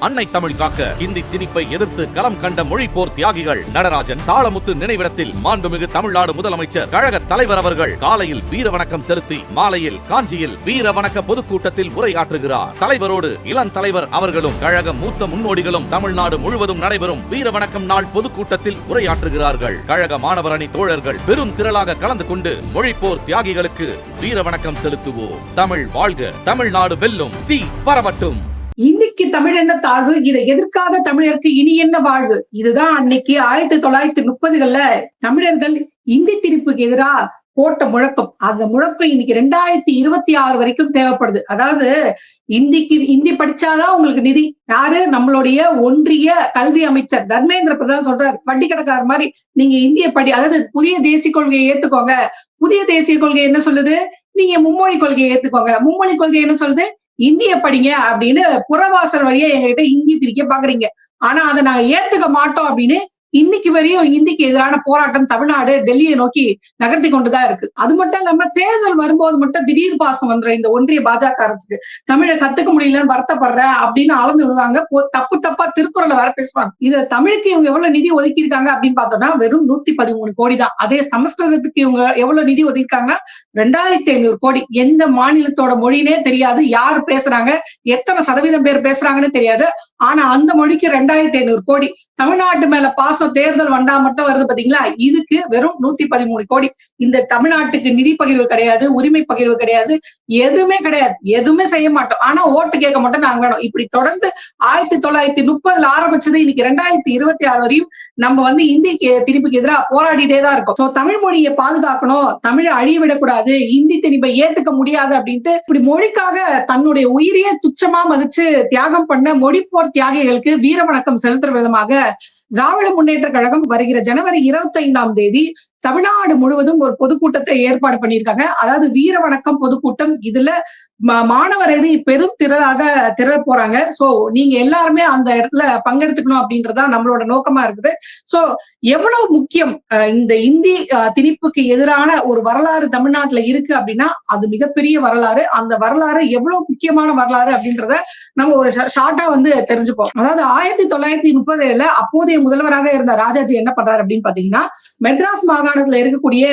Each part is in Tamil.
அன்னை தமிழ் காக்க இந்தி திணிப்பை எதிர்த்து களம் கண்ட மொழி போர் தியாகிகள் நடராஜன் தாளமுத்து நினைவிடத்தில் மாண்புமிகு தமிழ்நாடு முதலமைச்சர் கழக தலைவர் அவர்கள் காலையில் வீர வணக்கம் செலுத்தி மாலையில் காஞ்சியில் வீர வணக்க பொதுக்கூட்டத்தில் உரையாற்றுகிறார். தலைவரோடு இளம் தலைவர் அவர்களும் கழக மூத்த முன்னோடிகளும் தமிழ்நாடு முழுவதும் நடைபெறும் வீர வணக்கம் நாள் பொதுக்கூட்டத்தில் உரையாற்றுகிறார்கள். கழக மாணவர் அணி தோழர்கள் பெரும் திரளாக கலந்து கொண்டு மொழிப்போர் தியாகிகளுக்கு வீர வணக்கம் செலுத்துவோம். தமிழ் வாழ்க தமிழ்நாடு வெல்லும் தீ பரவட்டும். இன்னைக்கு தமிழ் என்ன தாழ்வு? இதை எதிர்க்காத தமிழருக்கு இனி என்ன வாழ்வு? இதுதான் அன்னைக்கு ஆயிரத்தி தொள்ளாயிரத்தி முப்பதுகள்ல தமிழர்கள் இந்தி திணிப்புக்கு எதிரா போட்ட முழக்கம். அந்த முழக்கம் இன்னைக்கு ரெண்டாயிரத்தி இருபத்தி ஆறு வரைக்கும் தேவைப்படுது. அதாவது இந்திக்கு இந்தி படிச்சாதான் உங்களுக்கு நிதி. யாரு? நம்மளுடைய ஒன்றிய கல்வி அமைச்சர் தர்மேந்திர பிரதான் சொல்றாரு. வட்டி கணக்கார மாதிரி நீங்க இந்திய படி அதாவது புதிய தேசிய கொள்கையை ஏத்துக்கோங்க. புதிய தேசிய கொள்கை என்ன சொல்லுது? நீங்க மும்மொழி கொள்கையை ஏத்துக்கோங்க. மும்மொழி கொள்கை என்ன சொல்லுது? இந்திய படிங்க அப்படின்னு புறவாசல் வழியா எங்ககிட்ட இந்தி திரிக்க பாக்குறீங்க. ஆனா அதை நாங்க ஏத்துக்க மாட்டோம் அப்படின்னு இன்னைக்கு வரையும் இந்திக்கு எதிரான போராட்டம் தமிழ்நாடு டெல்லியை நோக்கி நகர்த்தி கொண்டுதான் இருக்கு. அது மட்டும் இல்லாம தேர்தல் வரும்போது மட்டும் திடீர் பாசம் வந்துடும் இந்த ஒன்றிய பாஜக அரசுக்கு தமிழை கத்துக்க முடியலன்னு வருத்தப்படுறேன் அப்படின்னு அளந்து விடுவாங்க தப்பு தப்பா திருக்குறளை வேற பேசுவாங்க. இது தமிழுக்கு இவங்க எவ்வளவு நிதி ஒதுக்கியிருக்காங்க அப்படின்னு பார்த்தோம்னா வெறும் நூத்தி பதிமூணு கோடி தான். அதே சமஸ்கிருதத்துக்கு இவங்க எவ்வளவு நிதி ஒதுக்கிருக்காங்க ரெண்டாயிரத்தி ஐநூறு கோடி. எந்த மாநிலத்தோட மொழினே தெரியாது. யார் பேசுறாங்க? எத்தனை சதவீதம் பேர் பேசுறாங்கன்னு தெரியாது. ஆனா அந்த மொழிக்கு ரெண்டாயிரத்தி ஐநூறு கோடி. தமிழ்நாட்டு மேல பாசம் தேர்தல் வந்தா மட்டும் வருது பாத்தீங்களா? இதுக்கு வெறும் நூத்தி பதிமூணு கோடி. இந்த தமிழ்நாட்டுக்கு நிதி பகிர்வு கிடையாது உரிமை பகிர்வு கிடையாது எதுவுமே கிடையாது. எதுவுமே செய்ய மாட்டோம். ஆனா ஓட்டு கேட்க மட்டும் நாங்க வேணும். இப்படி தொடர்ந்து ஆயிரத்தி தொள்ளாயிரத்தி முப்பதுல ஆரம்பிச்சது இன்னைக்கு ரெண்டாயிரத்தி இருபத்தி ஆறு வரையும் நம்ம வந்து இந்தி திணிப்புக்கு எதிராக போராடிட்டே தான் இருக்கோம். சோ தமிழ் மொழியை பாதுகாக்கணும். தமிழை அழிய விடக்கூடாது. இந்தி திணிப்பை ஏத்துக்க முடியாது அப்படின்ட்டு இப்படி மொழிக்காக தன்னுடைய உயிரையே துச்சமா மதிச்சு தியாகம் பண்ண மொழி போர் தியாகிகளுக்கு வீர வணக்கம் செலுத்துற விதமாக திராவிட முன்னேற்ற கழகம் வருகிற ஜனவரி இருபத்தி ஐந்தாம் தேதி தமிழ்நாடு முழுவதும் ஒரு பொதுக்கூட்டத்தை ஏற்பாடு பண்ணியிருக்காங்க. அதாவது வீர வணக்கம் பொதுக்கூட்டம். இதுல மாணவரணி பெரும் திரளாக திரள போறாங்க. சோ நீங்க எல்லாருமே அந்த இடத்துல பங்கெடுத்துக்கணும் அப்படின்றதா நம்மளோட நோக்கமா இருக்குது. சோ எவ்வளவு முக்கியம் அஹ் இந்த இந்தி அஹ், திணிப்புக்கு எதிரான ஒரு வரலாறு தமிழ்நாட்டுல இருக்கு அப்படின்னா அது மிகப்பெரிய வரலாறு. அந்த வரலாறு எவ்வளவு முக்கியமான வரலாறு அப்படின்றத நம்ம ஒரு ஷார்ட்டா வந்து தெரிஞ்சுப்போம். அதாவது ஆயிரத்தி தொள்ளாயிரத்தி முப்பதுல அப்போதைய முதல்வராக இருந்த ராஜாஜி என்ன பண்றாரு அப்படின்னு பாத்தீங்கன்னா மெட்ராஸ் மாகாணத்துல இருக்கக்கூடிய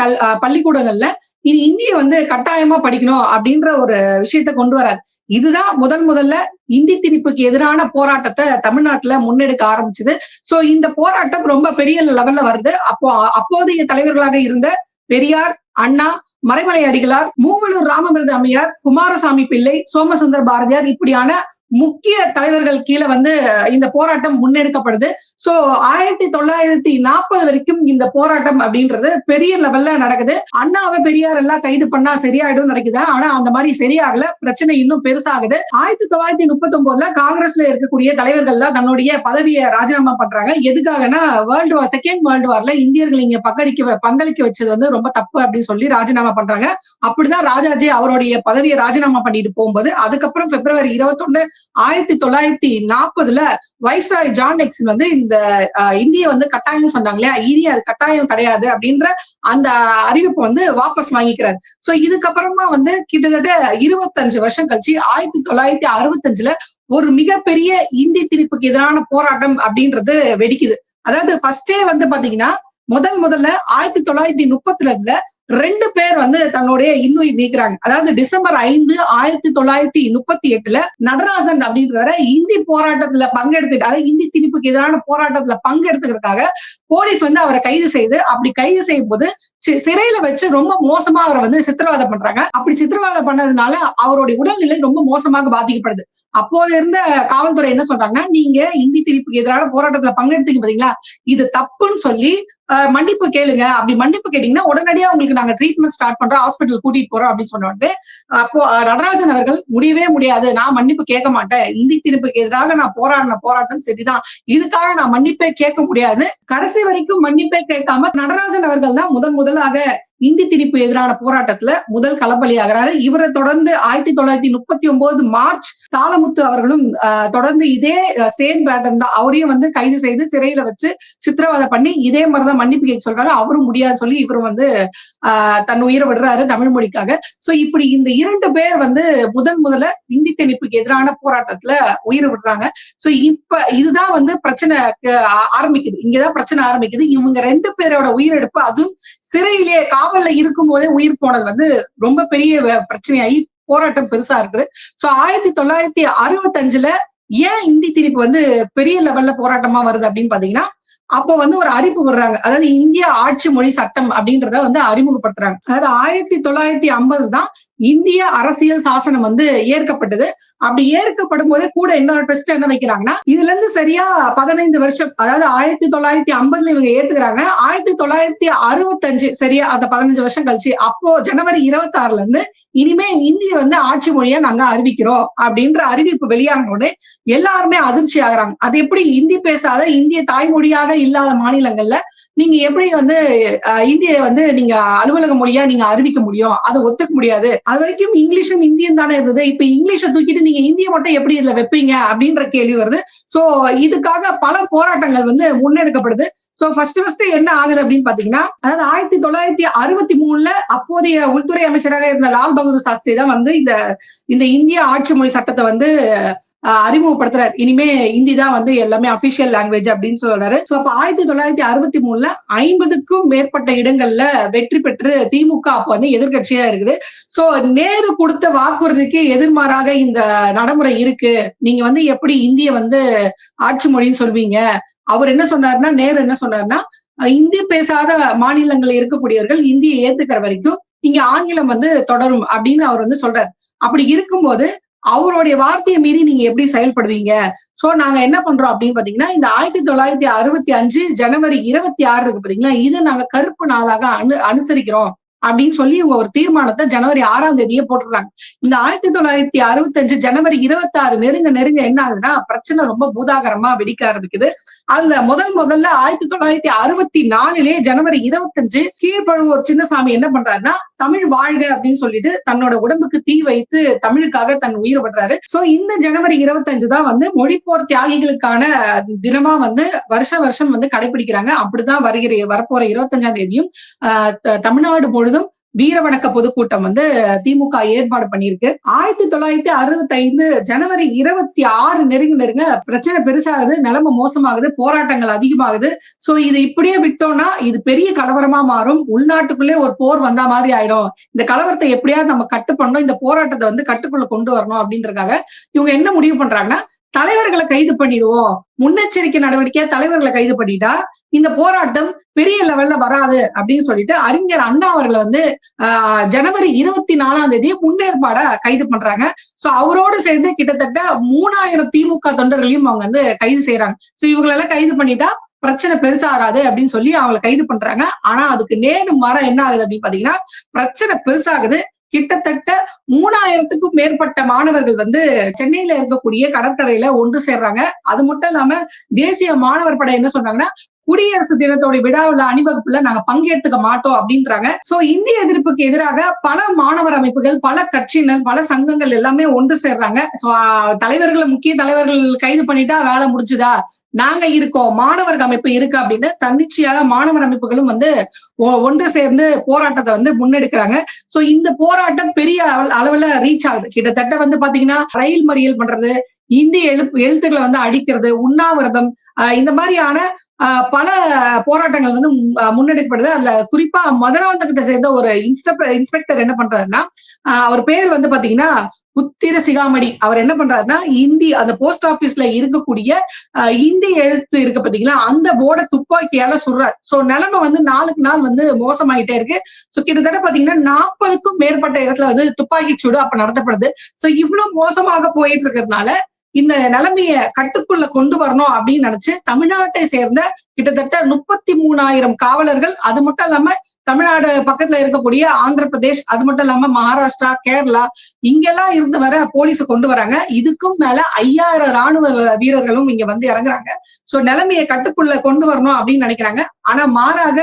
கல் அஹ், பள்ளிக்கூடங்கள்ல இது இந்திய வந்து கட்டாயமா படிக்கணும் அப்படின்ற ஒரு விஷயத்த கொண்டு வராரு. இதுதான் முதல் முதல்ல இந்தி திணிப்புக்கு எதிரான போராட்டத்தை தமிழ்நாட்டுல முன்னெடுக்க ஆரம்பிச்சது. சோ இந்த போராட்டம் ரொம்ப பெரிய லெவல்ல வருது. அப்போ அப்போதைய தலைவர்களாக இருந்த பெரியார் அண்ணா மறைமலை அடிகளார் மூவலூர் ராமமிருத அம்மையார் குமாரசாமி பிள்ளை சோமசுந்தர பாரதியார் இப்படியான முக்கிய தலைவர்கள் கீழே வந்து இந்த போராட்டம் முன்னெடுக்கப்படுது. சோ ஆயிரத்தி தொள்ளாயிரத்தி நாற்பது வரைக்கும் இந்த போராட்டம் அப்படின்றது பெரிய லெவல்ல நடக்குது. அண்ணாவை பெரியார் எல்லாம் கைது பண்ணா சரியாயிடும் நடக்குது ஆனா அந்த மாதிரி சரியாகல. பிரச்சனை இன்னும் பெருசாகுது. ஆயிரத்தி தொள்ளாயிரத்தி முப்பத்தி ஒன்பதுல காங்கிரஸ்ல இருக்கக்கூடிய தலைவர்கள்லாம் தன்னுடைய பதவியை ராஜினாமா பண்றாங்க. எதுக்காகனா வேர்ல்டு வார் செகண்ட் வேர்ல்டு வார்ல இந்தியர்கள் இங்க பங்களிக்க பங்களிக்க வச்சது வந்து ரொம்ப தப்பு அப்படின்னு சொல்லி ராஜினாமா பண்றாங்க. அப்படிதான் ராஜாஜி அவருடைய பதவியை ராஜினாமா பண்ணிட்டு போகும்போது அதுக்கப்புறம் பிப்ரவரி இருபத்தொன்னு ஆயிரத்தி தொள்ளாயிரத்தி நாற்பதுல வைஸ்ராய் ஜான் நெக்சன் வந்து இந்த இந்த இந்திய வந்து கட்டாயம் சொன்னாங்க இல்லையா இனி அது கட்டாயம் கிடையாது அப்படின்ற அந்த அறிவிப்பை வந்து வாபஸ் வாங்கிக்கிறாரு. சோ இதுக்கப்புறமா வந்து கிட்டத்தட்ட இருபத்தஞ்சு வருஷம் கழிச்சு ஆயிரத்தி தொள்ளாயிரத்தி அறுபத்தஞ்சுல ஒரு மிகப்பெரிய இந்தி திணிப்புக்கு எதிரான போராட்டம் அப்படின்றது வெடிக்குது. அதாவது ஃபர்ஸ்டே வந்து பாத்தீங்கன்னா முதல் முதல்ல ஆயிரத்தி தொள்ளாயிரத்தி முப்பத்துல ரெண்டுல ரெண்டு பேர் வந்து தன்னுடைய இன்னுயிர் நீக்கிறாங்க. அதாவது டிசம்பர் ஐந்து ஆயிரத்தி தொள்ளாயிரத்தி முப்பத்தி எட்டுல நடராஜன் அப்படின்றவரை இந்தி போராட்டத்துல பங்கெடுத்துட்டு அதாவது இந்தி திணிப்புக்கு எதிரான போராட்டத்துல பங்கெடுத்துக்கிறதுக்காக போலீஸ் வந்து அவரை கைது செய்து அப்படி கைது செய்யும் போது சிறையில வச்சு ரொம்ப மோசமா அவரை வந்து சித்திரவதை பண்றாங்க. அப்படி சித்திரவதை பண்ணதுனால அவருடைய உடல்நிலை ரொம்ப மோசமாக பாதிக்கப்படுது. அப்போது இருந்த காவல்துறை என்ன சொல்றாங்கன்னா நீங்க இந்தி திணிப்புக்கு எதிரான போராட்டத்துல பங்கெடுத்துக்க பாத்தீங்களா இது தப்புன்னு சொல்லி மன்னிப்பு கேளுங்க. அப்படி மன்னிப்பு கேட்டீங்கன்னா உடனடியா உங்களுக்கு நாங்க ட்ரீட்மெண்ட் ஸ்டார்ட் பண்றோம் ஹாஸ்பிட்டல் கூட்டிட்டு போறோம் அப்படின்னு சொன்னோட்டு அப்போ நடராஜன் அவர்கள் முடியவே முடியாது. நான் மன்னிப்பு கேட்க மாட்டேன். இந்தி திணிப்புக்கு எதிராக நான் போராடின போராட்டம் சரிதான். இதுக்காக நான் மன்னிப்பே கேட்க முடியாது. கடைசி வரைக்கும் மன்னிப்பே கேட்காம நடராஜன் அவர்கள் தான் முதன் முதலாக இந்தி திணிப்பு எதிரான போராட்டத்துல முதல் களப்பலியாகிறாரு இவரை தொடர்ந்து ஆயிரத்தி தொள்ளாயிரத்தி முப்பத்தி ஒன்பது மார்ச் தாளமுத்து அவர்களும் ஆஹ், தொடர்ந்து இதே சேம் பேட்டன் தான். அவரையும் வந்து கைது செய்து சிறையில வச்சு சித்திரவதை பண்ணி இதே மாதிரிதான் மன்னிப்பு கேட்க சொல்றாங்க. அவரும் முடியாது சொல்லி இவரும் வந்து ஆஹ், தன் உயிரை விடுறாரு தமிழ் மொழிக்காக. சோ இப்படி இந்த இரண்டு பேர் வந்து முதன் முதல்ல இந்தி திணிப்புக்கு எதிரான போராட்டத்துல உயிரை விடுறாங்க. சோ இப்ப இதுதான் வந்து பிரச்சனை ஆரம்பிக்குது. இங்கதான் பிரச்சனை ஆரம்பிக்குது. இவங்க ரெண்டு பேரோட உயிரிழப்பு அதுவும் சிறையிலே காவல்ல இருக்கும் போதே உயிர் போனது வந்து ரொம்ப பெரிய பிரச்சனையாகி போராட்டம் பெருசா இருக்குது. சோ ஆயிரத்தி தொள்ளாயிரத்தி அறுபத்தஞ்சுல ஏன் இந்தி திணிப்பு வந்து பெரிய லெவல்ல போராட்டமா வருது அப்படின்னு பாத்தீங்கன்னா அப்போ வந்து ஒரு அறிவிப்பு விடுறாங்க. அதாவது இந்திய ஆட்சி மொழி சட்டம் அப்படின்றத வந்து அறிமுகப்படுத்துறாங்க. அதாவது ஆயிரத்தி தொள்ளாயிரத்தி ஐம்பது தான் இந்திய அரசியல் சாசனம் வந்து ஏற்கப்பட்டது. அப்படி ஏற்கப்படும் போதே கூட இன்னொரு ட்விஸ்ட் என்ன வைக்கிறாங்கன்னா இதுல இருந்து சரியா பதினைந்து வருஷம் அதாவது ஆயிரத்தி தொள்ளாயிரத்தி ஐம்பதுல இவங்க ஏத்துக்கிறாங்க. ஆயிரத்தி தொள்ளாயிரத்தி அறுபத்தஞ்சு சரியா அந்த பதினஞ்சு வருஷம் கழிச்சு அப்போ ஜனவரி இருபத்தி ஆறுல இருந்து இனிமே இந்தி வந்து ஆட்சி மொழியா நாங்க அறிவிக்கிறோம் அப்படின்ற அறிவிப்பு வெளியான உடனே எல்லாருமே அதிர்ச்சி ஆகுறாங்க. அது எப்படி இந்தி பேசாத இந்திய தாய்மொழியாக இல்லாத மாநிலங்கள்ல நீங்க எப்படி வந்து இந்திய வந்து நீங்க அலுவலக மொழியா நீங்க அறிவிக்க முடியும்? அதை ஒத்துக்க முடியாது. அது வரைக்கும் இங்கிலீஷும் இந்தியும் தானே இருந்தது. இப்ப இங்கிலீஷை தூக்கிட்டு நீங்க இந்திய மட்டும் எப்படி இதுல வைப்பீங்க? அப்படின்ற கேள்வி வருது. சோ இதுக்காக பல போராட்டங்கள் வந்து முன்னெடுக்கப்படுது. சோ ஃபர்ஸ்ட் ஃபர்ஸ்ட் என்ன ஆகுது அப்படின்னு பாத்தீங்கன்னா அதாவது ஆயிரத்தி தொள்ளாயிரத்தி அறுபத்தி மூணுல அப்போதைய உள்துறை அமைச்சராக இருந்த லால் பகதூர் சாஸ்திரி தான் வந்து இந்த இந்த இந்திய ஆட்சி மொழி சட்டத்தை வந்து அறிமுகப்படுத்துறாரு. இனிமே இந்தி தான் வந்து எல்லாமே அபிஷியல் லாங்குவேஜ் அப்படின்னு சொல்றாரு. ஸோ அப்போ ஆயிரத்தி தொள்ளாயிரத்தி அறுபத்தி மூணுல ஐம்பதுக்கும் மேற்பட்ட இடங்கள்ல வெற்றி பெற்று திமுக அப்போ வந்து எதிர்க்கட்சியா இருக்குது. சோ நேரு கொடுத்த வாக்குறுதிக்கு எதிர்மாறாக இந்த நடைமுறை இருக்கு. நீங்க வந்து எப்படி இந்திய வந்து ஆட்சி மொழின்னு சொல்வீங்க? அவர் என்ன சொன்னாருன்னா நேரு என்ன சொன்னாருன்னா இந்தி பேசாத மாநிலங்களில் இருக்கக்கூடியவர்கள் இந்தியை ஏத்துக்கிற வரைக்கும் இங்க ஆங்கிலம் வந்து தொடரும் அப்படின்னு அவர் வந்து சொல்றாரு. அப்படி இருக்கும்போது அவருடைய வார்த்தையை மீறி நீங்க எப்படி செயல்படுவீங்க? சோ நாங்க என்ன பண்றோம் அப்படின்னு பாத்தீங்கன்னா இந்த ஆயிரத்தி தொள்ளாயிரத்தி அறுபத்தி அஞ்சு ஜனவரி இருபத்தி ஆறு இருக்கு பாத்தீங்களா? இது நாங்க கருப்பு நாளாக அனு அனுசரிக்கிறோம். அப்படின்னு சொல்லி ஒரு தீர்மானத்தை ஜனவரி ஆறாம் தேதியே போட்டுறாங்க இந்த ஆயிரத்தி தொள்ளாயிரத்தி அறுபத்தஞ்சு ஜனவரி இருபத்தி ஆறு நெருங்க நெருங்க என்ன ஆகுதுன்னா பிரச்சனை ரொம்ப பூதாகரமா வெடிக்க ஆரம்பிக்குது. அதுல முதல் முதல்ல ஆயிரத்தி தொள்ளாயிரத்தி அறுபத்தி நாலுலயே ஜனவரி இருபத்தஞ்சு கீழ்பழுவூர் சின்னசாமி என்ன பண்றாருன்னா தமிழ் வாழ்க அப்படின்னு சொல்லிட்டு தன்னோட உடம்புக்கு தீ வைத்து தமிழுக்காக தன் உயிர் விடுறாரு சோ இந்த ஜனவரி இருபத்தஞ்சு தான் வந்து மொழிப்போர் தியாகிகளுக்கான தினமா வந்து வருஷ வருஷம் வந்து கடைபிடிக்கிறாங்க. அப்படிதான் வருகிற வரப்போற இருபத்தஞ்சாம் தேதியும் ஆஹ் த- தமிழ்நாடு முழுதும் வீரவணக்க பொதுக்கூட்டம் வந்து திமுக ஏற்பாடு பண்ணியிருக்கு. ஆயிரத்தி தொள்ளாயிரத்தி அறுபத்தி ஐந்து ஜனவரி இருபத்தி ஆறு நெருங்க நெருங்க பிரச்சனை பெருசாகுது நிலைமை மோசமாகுது போராட்டங்கள் அதிகமாகுது. சோ இது இப்படியே விட்டோம்னா இது பெரிய கலவரமா மாறும். உள்நாட்டுக்குள்ளே ஒரு போர் வந்தா மாதிரி ஆயிடும். இந்த கலவரத்தை எப்படியாவது நம்ம கட்டு பண்ணணும் இந்த போராட்டத்தை வந்து கட்டுக்குள்ள கொண்டு வரணும் அப்படின்றதுக்காக இவங்க என்ன முடிவு பண்றாங்கன்னா தலைவர்களை கைது பண்ணிடுவோம். முன்னெச்சரிக்கை நடவடிக்கையா தலைவர்களை கைது பண்ணிட்டா இந்த போராட்டம் பெரிய லெவல்ல வராது அப்படின்னு சொல்லிட்டு அறிஞர் அண்ணா அவர்களை வந்து ஆஹ் ஜனவரி இருபத்தி நாலாம் தேதி முன்னேற்பாட கைது பண்றாங்க. சோ அவரோடு சேர்ந்து கிட்டத்தட்ட மூணாயிரம் திமுக தொண்டர்களையும் அவங்க வந்து கைது செய்யறாங்க சோ இவங்களெல்லாம் கைது பண்ணிட்டா பிரச்சனை பெருசாகாது அப்படின்னு சொல்லி அவங்களை கைது பண்றாங்க. ஆனா அதுக்கு நேரு மரம் என்ன ஆகுது அப்படின்னு பாத்தீங்கன்னா பிரச்சனை பெருசாகுது. கிட்டத்தட்ட மூணாயிரத்துக்கும் மேற்பட்ட மாணவர்கள் வந்து சென்னையில இருக்கக்கூடிய கடற்கரையில ஒன்று சேர்றாங்க. அது மட்டும் இல்லாம தேசிய மாணவர் படை என்ன சொன்னாங்கன்னா குடியரசு தினத்தோட விழாவுல அணிவகுப்புல நாங்க பங்கேற்றுக்க மாட்டோம் அப்படின்றாங்க. சோ இந்திய எதிர்ப்புக்கு எதிராக பல மாணவர் அமைப்புகள் பல கட்சியினர் பல சங்கங்கள் எல்லாமே ஒன்று சேர்றாங்க. சோ தலைவர்களை முக்கிய தலைவர்கள் கைது பண்ணிட்டா வேலை முடிச்சுதா நாங்க இருக்கோம் மாணவர் அமைப்பு இருக்கு அப்படின்னு தன்னிச்சையாக மாணவர் அமைப்புகளும் வந்து ஒ- ஒன்று சேர்ந்து போராட்டத்தை வந்து முன்னெடுக்கிறாங்க. சோ இந்த போராட்டம் பெரிய அளவு- அளவுல ரீச் ஆகுது. கிட்டத்தட்ட வந்து பாத்தீங்கன்னா ரயில் மறியல் பண்றது இந்திய எழுப்பு எழுத்துக்களை வந்து அடிக்கிறது உண்ணாவிரதம் ஆஹ் இந்த மாதிரியான பல போராட்டங்கள் வந்து முன்னெடுக்கப்படுது. அதுல குறிப்பா மதுராந்தகத்தை சேர்ந்த ஒரு இன்ஸ்டப் இன்ஸ்பெக்டர் என்ன பண்றாருன்னா அவர் பேர் வந்து பாத்தீங்கன்னா உத்திர சிகாமணி. அவர் என்ன பண்றாருன்னா இந்தி அந்த போஸ்ட் ஆபீஸ்ல இருக்கக்கூடிய ஆஹ் இந்தி எழுத்து இருக்கு பாத்தீங்களா அந்த போர்டை துப்பாக்கியால சுடுறாரு. சோ நிலைமை வந்து நாளுக்கு நாள் வந்து மோசமாயிட்டே இருக்கு. சோ கிட்டத்தட்ட பாத்தீங்கன்னா நாற்பதுக்கும் மேற்பட்ட இடத்துல வந்து துப்பாக்கி சூடு அப்ப நடத்தப்படுது. சோ இவ்வளவு மோசமாக போயிட்டு இருக்கிறதுனால இந்த நிலைமைய கட்டுக்குள்ள கொண்டு வரணும் அப்படின்னு நினைச்சு தமிழ்நாட்டை சேர்ந்த கிட்டத்தட்ட முப்பத்தி மூணாயிரம் காவலர்கள் அது மட்டும் இல்லாம தமிழ்நாடு பக்கத்துல இருக்கக்கூடிய ஆந்திர பிரதேஷ் அது மட்டும் இல்லாம மகாராஷ்டிரா கேரளா இங்கெல்லாம் இருந்து வர போலீஸை கொண்டு வராங்க. இதுக்கும் மேல ஐயாயிரம் ராணுவ வீரர்களும் இங்க வந்து இறங்குறாங்க. சோ நிலைமையை கட்டுக்குள்ள கொண்டு வரணும் அப்படின்னு நினைக்கிறாங்க. ஆனா மாறாக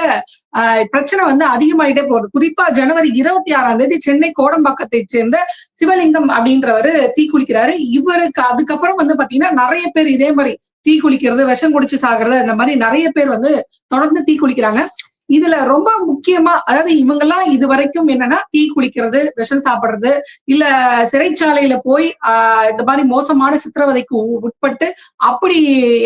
ஆஹ், பிரச்சனை வந்து அதிகமாயிட்டே போகுது. குறிப்பா ஜனவரி இருபத்தி ஆறாம் தேதி சென்னை கோடம்பாக்கத்தை சேர்ந்த சிவலிங்கம் அப்படின்றவரு தீக்குளிக்கிறாரு இவருக்கு அதுக்கப்புறம் வந்து பாத்தீங்கன்னா நிறைய பேர் இதே மாதிரி தீ குளிக்கிறது விஷம் குடிச்சு சாகிறது இந்த மாதிரி நிறைய பேர் வந்து தொடர்ந்து தீ குளிக்கிறாங்க. இதுல ரொம்ப முக்கியமா அதாவது இவங்க எல்லாம் இது வரைக்கும் என்னன்னா தீ குளிக்கிறது விஷம் சாப்பிடுறது இல்ல சிறைச்சாலையில போய் ஆஹ் இந்த மாதிரி மோசமான சித்திரவதைக்கு உ- உட்பட்டு அப்படி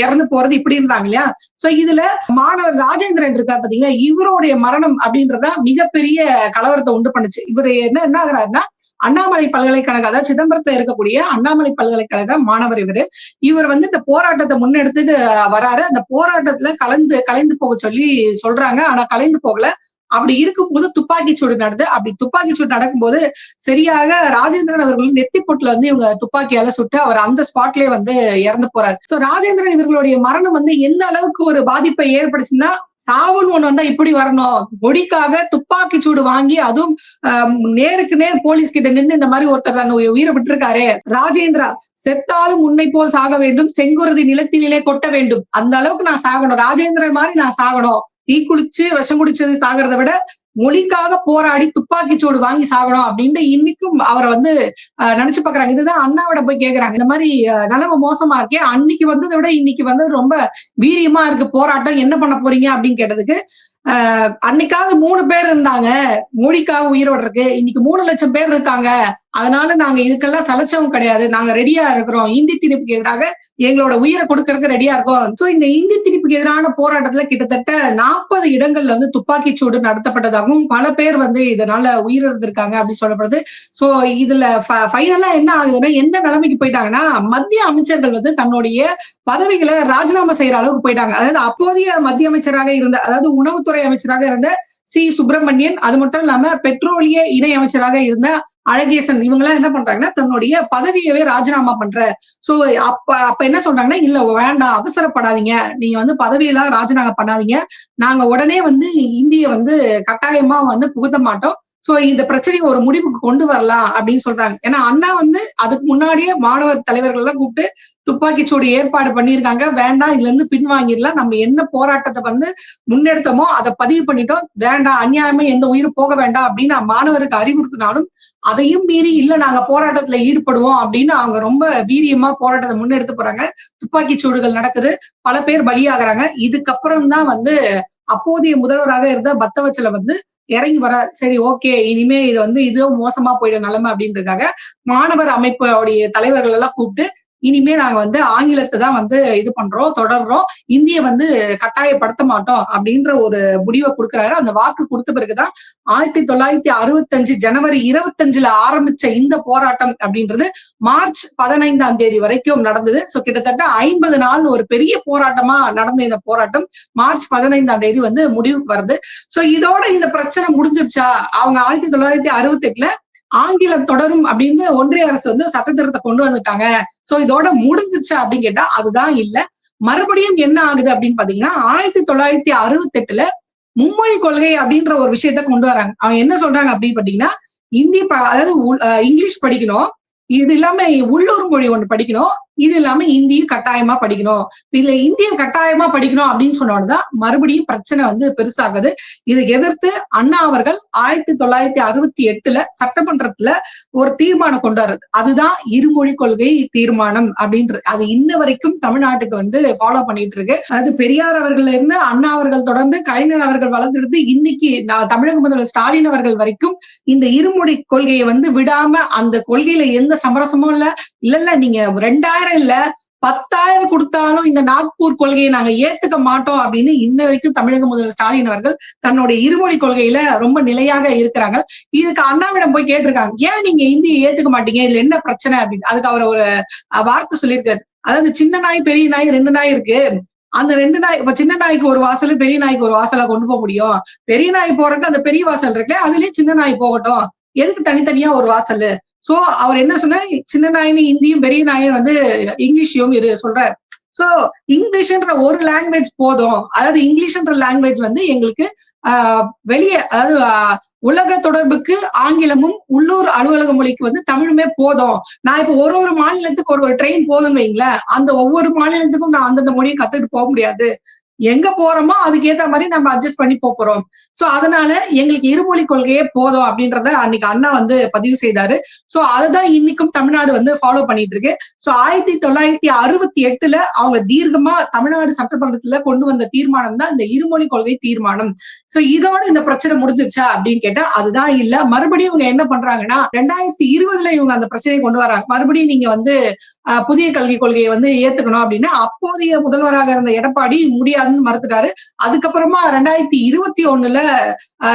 இறந்து போறது இப்படி இருந்தாங்க இல்லையா? சோ இதுல மாணவர் ராஜேந்திரன் இருக்கா பாத்தீங்களா? இவருடைய மரணம் அப்படின்றதா மிகப்பெரிய கலவரத்தை உண்டு பண்ணுச்சு. இவர் என்ன என்ன ஆகுறாருன்னா அண்ணாமலை பல்கலைக்கழக அதாவது சிதம்பரத்துல இருக்கக்கூடிய அண்ணாமலை பல்கலைக்கழக மாணவர் இவரு. இவர் வந்து இந்த போராட்டத்தை முன்னெடுத்துட்டு வராரு. அந்த போராட்டத்துல கலந்து கலைந்து போக சொல்லி சொல்றாங்க. ஆனா கலைந்து போகல. அப்படி இருக்கும்போது துப்பாக்கி சூடு நடந்து அப்படி துப்பாக்கி சூடு நடக்கும்போது சரியாக ராஜேந்திரன் அவர்கள் நெத்தி பொட்டுல வந்து இவங்க துப்பாக்கியால சுட்டு அவர் அந்த ஸ்பாட்லயே வந்து இறந்து போறாரு. சோ ராஜேந்திரன் இவர்களுடைய மரணம் வந்து எந்த அளவுக்கு ஒரு பாதிப்பை ஏற்படுச்சுன்னா சாவுன்னு ஒண்ணு வந்தா இப்படி வரணும். ஒடிக்காக துப்பாக்கி சூடு வாங்கி அதுவும் ஆஹ், நேருக்கு நேர் போலீஸ் கிட்ட நின்னு இந்த மாதிரி ஒருத்தர் தன் உயிரை விட்டுருக்காரு. ராஜேந்திரா செத்தாலும் உன்னை போல் சாக வேண்டும் செங்குருதி நிலத்தினிலே கொட்ட வேண்டும். அந்த அளவுக்கு நான் சாகணும். ராஜேந்திரன் மாதிரி நான் சாகணும். தீக்குளிச்சு விஷம் குடிச்சது சாகிறத விட மொழிக்காக போராடி துப்பாக்கி சூடு வாங்கி சாகணும் அப்படின்ட்டு இன்னைக்கும் அவரை வந்து நினைச்சு பாக்குறாங்க இதுதான் அண்ணாவிட போய் கேக்குறாங்க. இந்த மாதிரி நிலைமை மோசமா இருக்கே அன்னைக்கு வந்ததை விட இன்னைக்கு வந்தது ரொம்ப வீரியமா இருக்கு. போராட்டம் என்ன பண்ண போறீங்க அப்படின்னு கேட்டதுக்கு ஆஹ், அன்னைக்காவது மூணு பேர் இருந்தாங்க. மொழிக்காக உயிரோடு இருக்கு. இன்னைக்கு மூணு லட்சம் பேர் இருக்காங்க. அதனால நாங்க இதுக்கெல்லாம் சலைச்சவும் கிடையாது. நாங்க ரெடியா இருக்கிறோம். இந்தி திணிப்புக்கு எதிராக எங்களோட உயிரை கொடுக்கறதுக்கு ரெடியா இருக்கோம். சோ இந்த இந்தி திணிப்புக்கு எதிரான போராட்டத்துல கிட்டத்தட்ட நாற்பது இடங்கள்ல வந்து துப்பாக்கி சூடு நடத்தப்பட்டதாகவும் பல பேர் வந்து இதனால உயிரிழந்திருக்காங்க அப்படின்னு சொல்லப்படுது. சோ இதுல ஃபைனலா என்ன ஆகுதுன்னா எந்த நிலைமைக்கு போயிட்டாங்கன்னா மத்திய அமைச்சர்கள் வந்து தன்னுடைய பதவிகளை ராஜினாமா செய்யற அளவுக்கு போயிட்டாங்க. அதாவது அப்போதைய மத்திய அமைச்சராக இருந்த அதாவது உணவுத்துறை அமைச்சராக இருந்த சி. சுப்பிரமணியன் அது மட்டும் இல்லாம பெட்ரோலிய இணை அமைச்சராக இருந்த அழகேசன் இவங்க எல்லாம் என்ன பண்றாங்கன்னா தன்னுடைய பதவியவே ராஜினாமா பண்ற. சோ அப்ப அப்ப என்ன சொல்றாங்கன்னா இல்ல வேண்டாம் அவசரப்படாதீங்க. நீங்க வந்து பதவியெல்லாம் ராஜினாமா பண்ணாதீங்க. நாங்க உடனே வந்து இந்திய வந்து கட்டாயமா வந்து புகுத்த மாட்டோம். சோ இந்த பிரச்சனையை ஒரு முடிவுக்கு கொண்டு வரலாம் அப்படின்னு சொல்றாங்க. ஏன்னா அண்ணா வந்து அதுக்கு முன்னாடியே மாணவர் தலைவர்கள் எல்லாம் கூப்பிட்டு துப்பாக்கி சூடு ஏற்பாடு பண்ணியிருக்காங்க. வேண்டாம் இதுல இருந்து பின்வாங்கிடலாம். நம்ம என்ன போராட்டத்தை வந்து முன்னெடுத்தோமோ அதை பதிவு பண்ணிட்டோம். வேண்டாம் அநியாயமா எந்த உயிரும் போக வேண்டாம் அப்படின்னு மாணவருக்கு அறிவுறுத்தினாலும் அதையும் மீறி இல்ல நாங்க போராட்டத்துல ஈடுபடுவோம் அப்படின்னு அவங்க ரொம்ப வீரியமா போராட்டத்தை முன்னெடுத்து போறாங்க. துப்பாக்கி சூடுகள் நடக்குது. பல பேர் பலியாகிறாங்க. இதுக்கப்புறம் தான் வந்து அப்போதைய முதல்வராக இருந்த பத்தவச்சல வந்து இறங்கி வர சரி ஓகே இனிமே இது வந்து இதுவும் மோசமா போயிடும் நிலைமை அப்படின்றதுக்காக மாணவர் அமைப்போடைய தலைவர்கள் எல்லாம் கூப்பிட்டு இனிமே நாங்க வந்து ஆங்கிலத்தை தான் வந்து இது பண்றோம் தொடர்றோம். இந்திய வந்து கட்டாயப்படுத்த மாட்டோம் அப்படின்ற ஒரு முடிவை கொடுக்குறாரு. அந்த வாக்கு கொடுத்த பிறகுதான் ஆயிரத்தி தொள்ளாயிரத்தி அறுபத்தஞ்சு ஜனவரி இருபத்தஞ்சுல ஆரம்பிச்ச இந்த போராட்டம் அப்படின்றது மார்ச் பதினைந்தாம் தேதி வரைக்கும் நடந்தது. சோ கிட்டத்தட்ட ஐம்பது நாள் ஒரு பெரிய போராட்டமா நடந்த இந்த போராட்டம் மார்ச் பதினைந்தாம் தேதி வந்து முடிவுக்கு வருது சோ இதோட இந்த பிரச்சனை முடிஞ்சிருச்சா? அவங்க ஆயிரத்தி தொள்ளாயிரத்தி அறுபத்தி எட்டுல ஆங்கிலம் தொடரும் அப்படின்னு ஒன்றிய அரசு வந்து சட்டத்திட்டத்தை கொண்டு வந்துட்டாங்க. சோ இதோட முடிஞ்சிச்சா அப்படின்னு கேட்டா அதுதான் இல்ல. மறுபடியும் என்ன ஆகுது அப்படின்னு பாத்தீங்கன்னா ஆயிரத்தி தொள்ளாயிரத்தி அறுபத்தி எட்டுல மும்மொழி கொள்கை அப்படின்ற ஒரு விஷயத்த கொண்டு வராங்க. அவங்க என்ன சொல்றாங்க அப்படின்னு பாத்தீங்கன்னா இந்தி அதாவது இங்கிலீஷ் படிக்கணும். இது இல்லாம உள்ளூர் மொழி ஒன்று படிக்கணும். இது இல்லாம இந்தியும் கட்டாயமா படிக்கணும். இதுல இந்திய கட்டாயமா படிக்கணும் அப்படின்னு சொன்னோடதான் மறுபடியும் பிரச்சனை வந்து பெருசாகுது. இதை எதிர்த்து அண்ணா அவர்கள் ஆயிரத்தி தொள்ளாயிரத்தி அறுபத்தி எட்டுல சட்டமன்றத்துல ஒரு தீர்மானம் கொண்டு வர்றது அதுதான் இருமொழி கொள்கை தீர்மானம் அப்படின்றது அது இன்ன வரைக்கும் தமிழ்நாட்டுக்கு வந்து ஃபாலோ பண்ணிட்டு இருக்கு. அது பெரியார் அவர்கள்ல இருந்து அண்ணா அவர்கள் தொடர்ந்து கலைஞர் அவர்கள் வளர்ந்துருந்து இன்னைக்கு நான் தமிழக முதல்வர் ஸ்டாலின் அவர்கள் வரைக்கும் இந்த இருமொழி கொள்கையை வந்து விடாம அந்த கொள்கையில எந்த சமரசமும் இல்ல. இல்ல இல்ல நீங்க ரெண்டாயிரம் இல்ல. பத்தாயிரம் கொடுத்தாலும் இந்த நாக்பூர் கொள்கையை நாங்க ஏத்துக்க மாட்டோம் அப்படின்னு இன்ன வரைக்கும் தமிழக முதல்வர் ஸ்டாலின் அவர்கள் தன்னுடைய இருமொழி கொள்கையில ரொம்ப நிலையாக இருக்கிறாங்க. இதுக்கு அண்ணாவிடம் போய் கேட்டிருக்காங்க. ஏன் நீங்க இந்தியை ஏத்துக்க மாட்டீங்க? இதுல என்ன பிரச்சனை அப்படின்னு. அதுக்கு அவர் ஒரு வார்த்தை சொல்லியிருக்காரு. அதாவது சின்ன நாய் பெரிய நாய் ரெண்டு நாய் இருக்கு. அந்த ரெண்டு நாய் இப்ப சின்ன நாய்க்கு ஒரு வாசல் பெரிய நாய்க்கு ஒரு வாசலா கொண்டு போக முடியும். பெரிய நாய் போறதுக்கு அந்த பெரிய வாசல் இருக்கு அதுலயே சின்ன நாய் போகட்டும். எதுக்கு தனித்தனியா ஒரு வாசல்? சோ அவர் என்ன சொன்னா சின்ன நாயின்னு இந்தியும் பெரிய நாயும் வந்து இங்கிலீஷையும் இரு சொல்றாரு. சோ இங்கிலீஷ்ன்ற ஒரு லாங்குவேஜ் போதும். அதாவது இங்கிலீஷ்ன்ற லாங்குவேஜ் வந்து எங்களுக்கு ஆஹ் வெளியே அதாவது உலக தொடர்புக்கு ஆங்கிலமும் உள்ளூர் அலுவலக மொழிக்கு வந்து தமிழுமே போதும். நான் இப்ப ஒரு ஒரு மாநிலத்துக்கு ஒரு ஒரு ட்ரெயின் போதும் வைங்களேன். அந்த ஒவ்வொரு மாநிலத்துக்கும் நான் அந்தந்த மொழியை கத்துக்கிட்டு போக முடியாது. எங்க போறோமோ அதுக்கு ஏத்த மாதிரி நம்ம அட்ஜஸ்ட் பண்ணி போறோம். சோ அதனால எங்களுக்கு இருமொழி கொள்கையே போதும் அப்படின்றத அன்னைக்கு அண்ணா வந்து பதிவு செய்தாரு. சோ அதுதான் இன்னைக்கும் தமிழ்நாடு வந்து ஃபாலோ பண்ணிட்டு இருக்கு சோ ஆயிரத்தி தொள்ளாயிரத்தி அறுபத்தி எட்டுல அவங்க தீர்க்கமா தமிழ்நாடு சட்டமன்றத்துல கொண்டு வந்த தீர்மானம் தான் இந்த இருமொழி கொள்கை தீர்மானம். சோ இதோட இந்த பிரச்சனை முடிஞ்சிருச்சா அப்படின்னு கேட்டா அதுதான் இல்ல. மறுபடியும் இவங்க என்ன பண்றாங்கன்னா ரெண்டாயிரத்தி இருபதுல இவங்க அந்த பிரச்சனையை கொண்டு வராங்க. மறுபடியும் நீங்க வந்து ஆஹ், புதிய கல்வி கொள்கையை வந்து ஏத்துக்கணும் அப்படின்னா அப்போதைய முதல்வராக இருந்த எடப்பாடி முடியாதுன்னு மறுத்துட்டாரு அதுக்கப்புறமா ரெண்டாயிரத்தி இருபத்தி ஒண்ணுல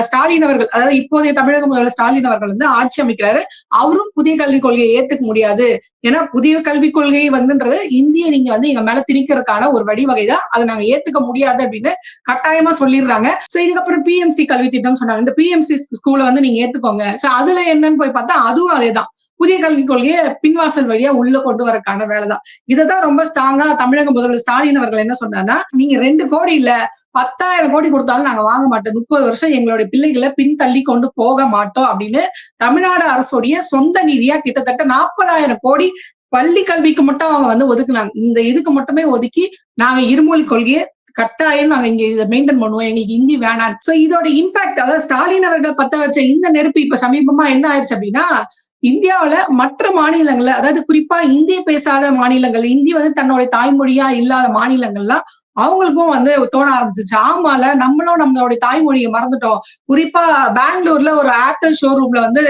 ஸ்டாலின் அவர்கள் அதாவது இப்போதைய தமிழக முதல்வர் ஸ்டாலின் அவர்கள் வந்து ஆட்சி அமைக்கிறாரு. அவரும் புதிய கல்விக் கொள்கையை ஏத்துக்க முடியாது. ஏன்னா புதிய கல்விக் கொள்கை வந்துன்றது இந்திய நீங்க வந்து எங்க மேல திணிக்கிறதுக்கான ஒரு வழிவகை தான் அதை நாங்க ஏத்துக்க முடியாது அப்படின்னு கட்டாயமா சொல்லிடுறாங்க. சோ இதுக்கப்புறம் பிஎம்சி கல்வி திட்டம் சொன்னாங்க. இந்த பிஎம்சி ஸ்கூல வந்து நீங்க ஏத்துக்கோங்க. சோ அதுல என்னன்னு போய் பார்த்தா அதுவும் அதேதான். புதிய கல்விக் கொள்கையை பின்வாசல் வழியா உள்ள கொண்டு வரக்கான வேலை தான் இதைதான் ரொம்ப ஸ்ட்ராங்கா தமிழக முதல்வர் ஸ்டாலின் அவர்கள் என்ன சொன்னார்னா நீங்க ரெண்டு கோடி இல்ல பத்தாயிரம் கோடி கொடுத்தாலும் நாங்க வாங்க மாட்டோம். முப்பது வருஷம் எங்களுடைய பிள்ளைகளை பின்தள்ளி கொண்டு போக மாட்டோம் அப்படின்னு தமிழ்நாடு அரசுடைய சொந்த நிதியா கிட்டத்தட்ட நாற்பதாயிரம் கோடி பள்ளி கல்விக்கு மட்டும் அவங்க வந்து ஒதுக்குனாங்க. இந்த இதுக்கு மட்டுமே ஒதுக்கி நாங்க இருமொழி கொள்கையை கட்டாயம் நாங்க இங்க இதை மெயின்டைன் பண்ணுவோம். எங்களுக்கு ஹிந்தி வேணாம். சோ இதோட இம்பாக்ட் அதாவது ஸ்டாலின் அவர்கள் பத்த வச்ச இந்த நெருப்பு இப்ப சமீபமா என்ன ஆயிடுச்சு அப்படின்னா இந்தியாவுல மற்ற மாநிலங்கள்ல அதாவது குறிப்பா இந்திய பேசாத மாநிலங்கள் இந்தி வந்து தன்னுடைய தாய்மொழியா இல்லாத மாநிலங்கள்லாம் அவங்களுக்கும் வந்து தோண ஆரம்பிச்சிச்சு. ஆமால நம்மளும் நம்மளுடைய தாய்மொழியை மறந்துட்டோம். குறிப்பா பெங்களூர்ல ஒரு ஏர்டெல் ஷோரூம்ல வந்து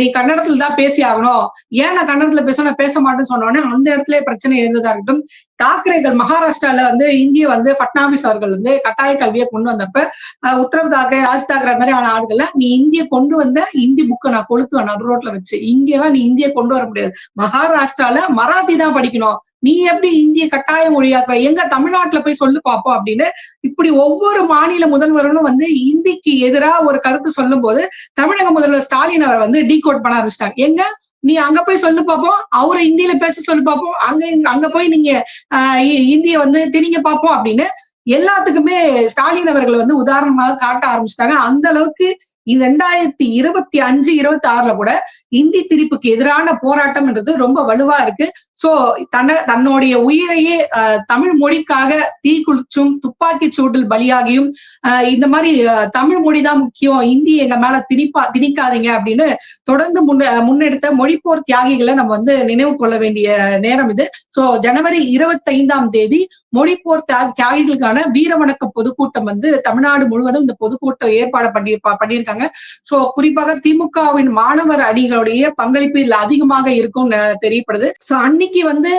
நீ கன்னடத்துல தான் பேசி ஆகணும். ஏன் நான் கன்னடத்துல பேச நான் பேச மாட்டேன்னு சொன்னோடனே அந்த இடத்துல பிரச்சனை இருந்ததா இருக்கட்டும். தாக்கரேகள் மகாராஷ்டிரால வந்து இந்திய வந்து பட்னாமிஸ் அவர்கள் வந்து கட்டாய கல்வியை கொண்டு வந்தப்ப உத்தரவு தாக்கரே ராஜ் தாக்கரே மாதிரி ஆன ஆளுகள்ல நீ இந்திய கொண்டு வந்த இந்தி புக்கை நான் கொளுத்துவேன் நடு ரோட்ல வச்சு. இங்கெல்லாம் நீ இந்திய கொண்டு வர முடியாது. மகாராஷ்டிரால மராத்தி தான் படிக்கணும். நீ எப்படி இந்திய கட்டாய மொழியாக்க எங்க தமிழ்நாட்டுல போய் சொல்லு பாப்போம் அப்படின்னு இப்படி ஒவ்வொரு மாநில முதல்வர்களும் வந்து இந்திக்கு எதிரா ஒரு கருத்து சொல்லும் போது தமிழக முதல்வர் ஸ்டாலின் அவர் வந்து டீகோட் பண்ண ஆரம்பிச்சிட்டாங்க. எங்க? நீ அங்க போய் சொல்லு பாப்போம். அவரை இந்தியில பேச சொல்லு பாப்போம். அங்க அங்க போய் நீங்க ஆஹ் இந்திய வந்து திணிங்க பார்ப்போம் அப்படின்னு எல்லாத்துக்குமே ஸ்டாலின் அவர்கள் வந்து உதாரணமாக காட்ட ஆரம்பிச்சிட்டாங்க. அந்த அளவுக்கு ரெண்டாயிரத்தி இருபத்தி அஞ்சு இருபத்தி ஆறுல கூட இந்தி திரிப்புக்கு எதிரான போராட்டம்ன்றது ரொம்ப வலுவா இருக்கு. சோ தன்னை தன்னுடைய உயிரையே தமிழ் மொழிக்காக தீ குளிச்சும் துப்பாக்கி சூட்டில் பலியாகியும் இந்த மாதிரி தமிழ் மொழி தான் முக்கியம். இந்தி எங்க மேல திணிப்பா திணிக்காதீங்க அப்படின்னு தொடர்ந்து முன்ன முன்னெடுத்த மொழிப்போர் தியாகிகளை நம்ம வந்து நினைவு கொள்ள வேண்டிய நேரம் இது. சோ ஜனவரி இருபத்தி ஐந்தாம் தேதி மொழிப்போர் தியா- தியாகிகளுக்கான வீரவணக்க பொதுக்கூட்டம் வந்து தமிழ்நாடு முழுவதும் இந்த பொதுக்கூட்டம் ஏற்பாடு பண்ணி பண்ணியிருக்காங்க. சோ குறிப்பாக திமுகவின் மாணவர் அணிகளுடைய பங்களிப்பு இதுல அதிகமாக இருக்கும் தெரியப்படுது. சோ அன்னைக்கு வந்து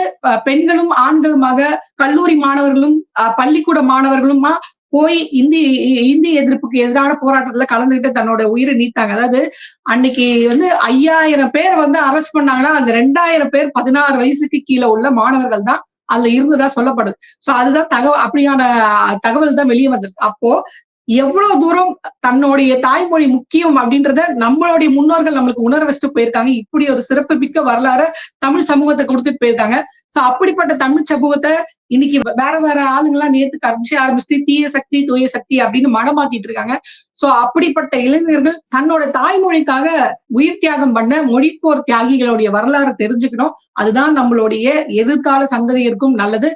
பெண்களும் ஆண்களுமாக கல்லூரி மாணவர்களும் பள்ளிக்கூட மாணவர்களுமா போய் இந்தி இந்தி எதிர்ப்புக்கு எதிரான போராட்டத்துல கலந்துகிட்டு தன்னோட உயிரை நீத்தாங்க. அதாவது அன்னைக்கு வந்து ஐயாயிரம் பேர் வந்து அரெஸ்ட் பண்ணாங்கன்னா அந்த ரெண்டாயிரம் பேர் பதினாறு வயசுக்கு கீழே உள்ள மாணவர்கள் தான் அதுல இருந்ததா சொல்லப்படுது. சோ அதுதான் தகவல் அப்படியான தகவல் தான் வெளியே வந்திருக்கு. அப்போ எவ்வளவு தூரம் தன்னுடைய தாய்மொழி முக்கியம் அப்படின்றத நம்மளுடைய முன்னோர்கள் நம்மளுக்கு உணர வச்சுட்டு போயிருக்காங்க. இப்படி ஒரு சிறப்பு மிக்க வரலாறு தமிழ் சமூகத்தை கொடுத்துட்டு போயிருக்காங்க. சோ அப்படிப்பட்ட தமிழ் சமூகத்தை இன்னைக்கு வேற வேற ஆளுங்கெல்லாம் நேத்து கரைச்சி ஆரம்பிச்சு தீய சக்தி தூய சக்தி அப்படின்னு மனமாத்திட்டு இருக்காங்க. சோ அப்படிப்பட்ட இளைஞர்கள் தன்னோட தாய்மொழிக்காக உயிர் தியாகம் பண்ண மொழிப்போர் தியாகிகளுடைய வரலாறு தெரிஞ்சுக்கணும். அதுதான் நம்மளுடைய எதிர்கால சந்ததியருக்கும் நல்லது.